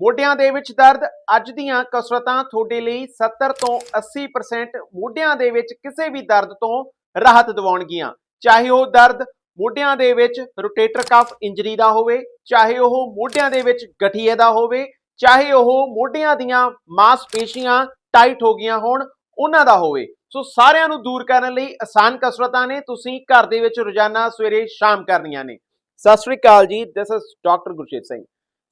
ਮੋਢਿਆਂ ਦੇ ਵਿੱਚ ਦਰਦ, ਅੱਜ ਦੀਆਂ ਕਸਰਤਾਂ ਤੁਹਾਡੇ ਲਈ 70 ਤੋਂ 80% ਮੋਢਿਆਂ ਦੇ ਵਿੱਚ ਕਿਸੇ ਵੀ ਦਰਦ ਤੋਂ ਰਾਹਤ ਦਿਵਾਉਣਗੀਆਂ। ਚਾਹੇ ਉਹ ਦਰਦ ਮੋਢਿਆਂ ਦੇ ਵਿੱਚ ਰੋਟੇਟਰ ਕਫ ਇੰਜਰੀ ਦਾ ਹੋਵੇ, ਚਾਹੇ ਉਹ ਮੋਢਿਆਂ ਦੇ ਵਿੱਚ ਗਠੀਏ ਦਾ ਹੋਵੇ, ਚਾਹੇ ਉਹ ਮੋਢਿਆਂ ਦੀਆਂ ਮਾਸਪੇਸ਼ੀਆਂ ਟਾਈਟ ਹੋ ਗਈਆਂ ਹੋਣ, ਉਹਨਾਂ ਦਾ ਹੋਵੇ। ਸੋ ਸਾਰਿਆਂ ਨੂੰ ਦੂਰ ਕਰਨ ਲਈ ਆਸਾਨ ਕਸਰਤਾਂ ਨੇ, ਤੁਸੀਂ ਘਰ ਦੇ ਵਿੱਚ ਰੋਜ਼ਾਨਾ ਸਵੇਰੇ ਸ਼ਾਮ ਕਰਨੀਆਂ ਨੇ। ਸਤਿ ਸ੍ਰੀ ਅਕਾਲ ਜੀ this is doctor Gurshet Singh.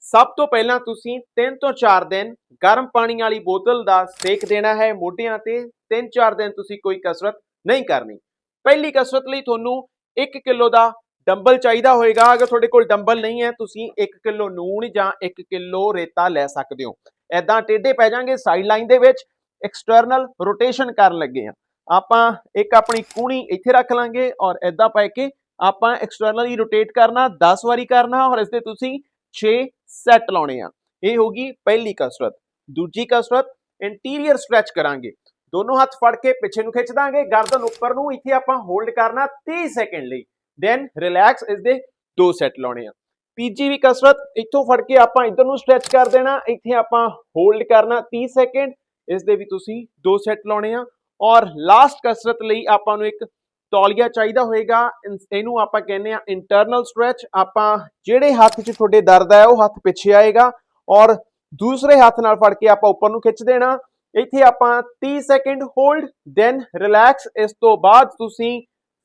ਸਭ ਤੋਂ ਪਹਿਲਾਂ ਤੁਸੀਂ 3 ਤੋਂ 4 ਦਿਨ ਗਰਮ ਪਾਣੀ ਵਾਲੀ ਬੋਤਲ ਦਾ ਸੇਕ ਦੇਣਾ ਹੈ ਮੋਢਿਆਂ ਤੇ। 3-4 ਦਿਨ ਤੁਸੀਂ ਕੋਈ ਕਸਰਤ ਨਹੀਂ ਕਰਨੀ। ਪਹਿਲੀ ਕਸਰਤ ਲਈ ਤੁਹਾਨੂੰ 1 ਕਿਲੋ ਦਾ ਡੰਬਲ ਚਾਹੀਦਾ ਹੋਏਗਾ। ਅਗਰ ਤੁਹਾਡੇ ਕੋਲ ਡੰਬਲ ਨਹੀਂ ਹੈ, ਤੁਸੀਂ 1 ਕਿਲੋ ਨੂਣ ਜਾਂ 1 ਕਿਲੋ ਰੇਤਾ ਲੈ ਸਕਦੇ ਹੋ। ਐਦਾਂ ਟੇਢੇ ਪੈ ਜਾਾਂਗੇ ਸਾਈਡ ਲਾਈਨ ਦੇ ਵਿੱਚ ਐਕਸਟਰਨਲ ਰੋਟੇਸ਼ਨ ਕਰਨ ਲੱਗੇ ਆ। ਆਪਾਂ ਇੱਕ ਆਪਣੀ ਕੂਣੀ ਇੱਥੇ ਰੱਖ ਲਾਂਗੇ ਔਰ ਐਦਾਂ ਪੈ ਕੇ ਆਪਾਂ ਐਕਸਟਰਨਲੀ ਰੋਟੇਟ ਕਰਨਾ 10 ਵਾਰੀ ਕਰਨਾ ਔਰ ਇਸ 'ਤੇ ਤੁਸੀਂ 6 ਸੈੱਟ ਲਾਉਣੇ ਆ। ਇਹ ਹੋਗੀ ਪਹਿਲੀ ਕਸਰਤ। ਦੂਜੀ ਕਸਰਤ ਇੰਟੀਰੀਅਰ ਸਟ੍ਰੈਚ ਕਰਾਂਗੇ। ਦੋਨੋਂ ਹੱਥ ਫੜ ਕੇ ਪਿੱਛੇ ਨੂੰ ਖਿੱਚ ਦਾਂਗੇ, ਗਰਦਨ ਉੱਪਰ ਨੂੰ, ਇੱਥੇ ਆਪਾਂ ਹੋਲਡ ਕਰਨਾ 30 ਸੈਕਿੰਡ ਲਈ। ਦੈਨ ਰਿਲੈਕਸ ਇਸ ਦੇ ਦੋ ਸੈੱਟ ਲਾਉਣੇ ਆ। ਤੀਜੀ ਵੀ ਕਸਰਤ, ਇੱਥੋਂ ਫੜ ਕੇ ਆਪਾਂ ਇਧਰ ਨੂੰ ਸਟ੍ਰੈਚ ਕਰ ਦੇਣਾ, ਇੱਥੇ ਆਪਾਂ ਹੋਲਡ ਕਰਨਾ 30 ਸੈਕਿੰਡ ਇਸ ਦੇ ਵੀ ਤੁਸੀਂ ਦੋ ਸੈੱਟ ਲਾਉਣੇ ਆ। ਔਰ ਲਾਸਟ ਕਸਰਤ ਲਈ ਆਪਾਂ ਨੂੰ ਇੱਕ ਤੌਲੀਆ ਚਾਹੀਦਾ ਹੋਏਗਾ। ਇਹਨੂੰ ਆਪਾਂ ਕਹਿੰਦੇ ਆ ਇੰਟਰਨਲ ਸਟ੍ਰੈਚ ਆਪਾਂ ਜਿਹੜੇ ਹੱਥ 'ਚ ਤੁਹਾਡੇ ਦਰਦ ਹੈ, ਉਹ ਹੱਥ ਪਿੱਛੇ ਆਏਗਾ ਔਰ ਦੂਸਰੇ ਹੱਥ ਨਾਲ ਫੜ ਕੇ ਆਪਾਂ ਉੱਪਰ ਨੂੰ ਖਿੱਚ ਦੇਣਾ। ਇੱਥੇ ਆਪਾਂ 30 ਸੈਕਿੰਡ ਹੋਲਡ ਦੈਨ ਰਿਲੈਕਸ ਇਸ ਤੋਂ ਬਾਅਦ ਤੁਸੀਂ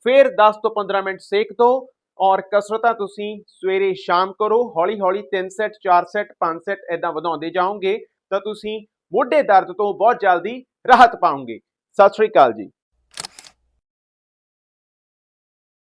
ਫਿਰ 10 ਤੋਂ 15 ਮਿੰਟ ਸੇਕ ਦਿਓ ਔਰ ਕਸਰਤਾਂ ਤੁਸੀਂ ਸਵੇਰੇ ਸ਼ਾਮ ਕਰੋ। ਹੌਲੀ ਹੌਲੀ 3 ਸੈਟ 4 ਸੈਟ 5 ਸੈਟ ਇਦਾਂ ਵਧਾਉਂਦੇ ਜਾਓਗੇ ਤਾਂ ਤੁਸੀਂ ਮੋਢੇ ਦਰਦ ਤੋਂ ਬਹੁਤ ਜਲਦੀ ਰਾਹਤ ਪਾਓਗੇ। ਸਤਿ ਸ਼੍ਰੀ ਅਕਾਲ ਜੀ।